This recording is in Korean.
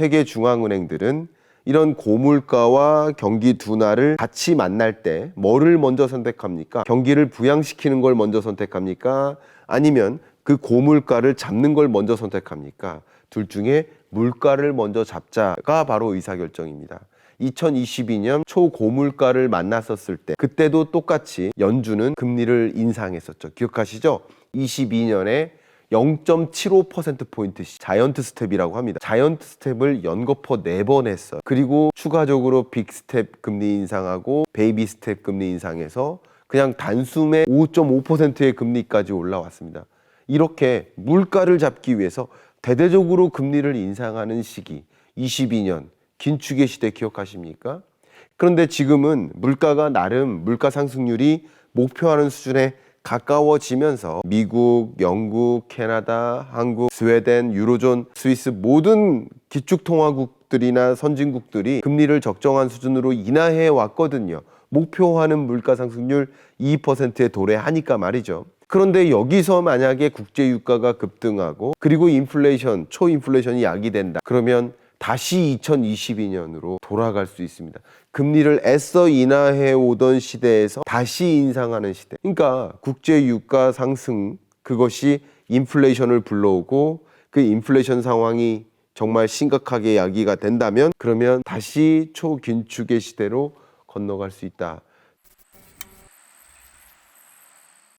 세계 중앙은행들은 이런 고물가와 경기 둔화를 같이 만날 때 뭐를 먼저 선택합니까? 경기를 부양시키는 걸 먼저 선택합니까? 아니면 그 고물가를 잡는 걸 먼저 선택합니까? 둘 중에 물가를 먼저 잡자가 바로 의사결정입니다. 2022년 초고물가를 만났었을 때 그때도 똑같이 연준은 금리를 인상했었죠. 기억하시죠? 22년에 0.75%포인트 자이언트 스텝이라고 합니다. 자이언트 스텝을 연거푸 4번 했어요. 그리고 추가적으로 빅 스텝 금리 인상하고 베이비 스텝 금리 인상해서 그냥 단숨에 5.5%의 금리까지 올라왔습니다. 이렇게 물가를 잡기 위해서 대대적으로 금리를 인상하는 시기 22년 긴축의 시대 기억하십니까? 그런데 지금은 물가가 나름 물가 상승률이 목표하는 수준에 가까워지면서 미국, 영국, 캐나다, 한국, 스웨덴, 유로존, 스위스 모든 기축통화국들이나 선진국들이 금리를 적정한 수준으로 인하해 왔거든요. 목표하는 물가 상승률 2%에 도래하니까 말이죠. 그런데 여기서 만약에 국제 유가가 급등하고 그리고 인플레이션, 초인플레이션이 야기된다. 그러면 다시 2022년으로 돌아갈 수 있습니다. 금리를 애써 인하해 오던 시대에서 다시 인상하는 시대. 그러니까 국제 유가 상승 그것이 인플레이션을 불러오고 그 인플레이션 상황이 정말 심각하게 야기가 된다면 그러면 다시 초긴축의 시대로 건너갈 수 있다.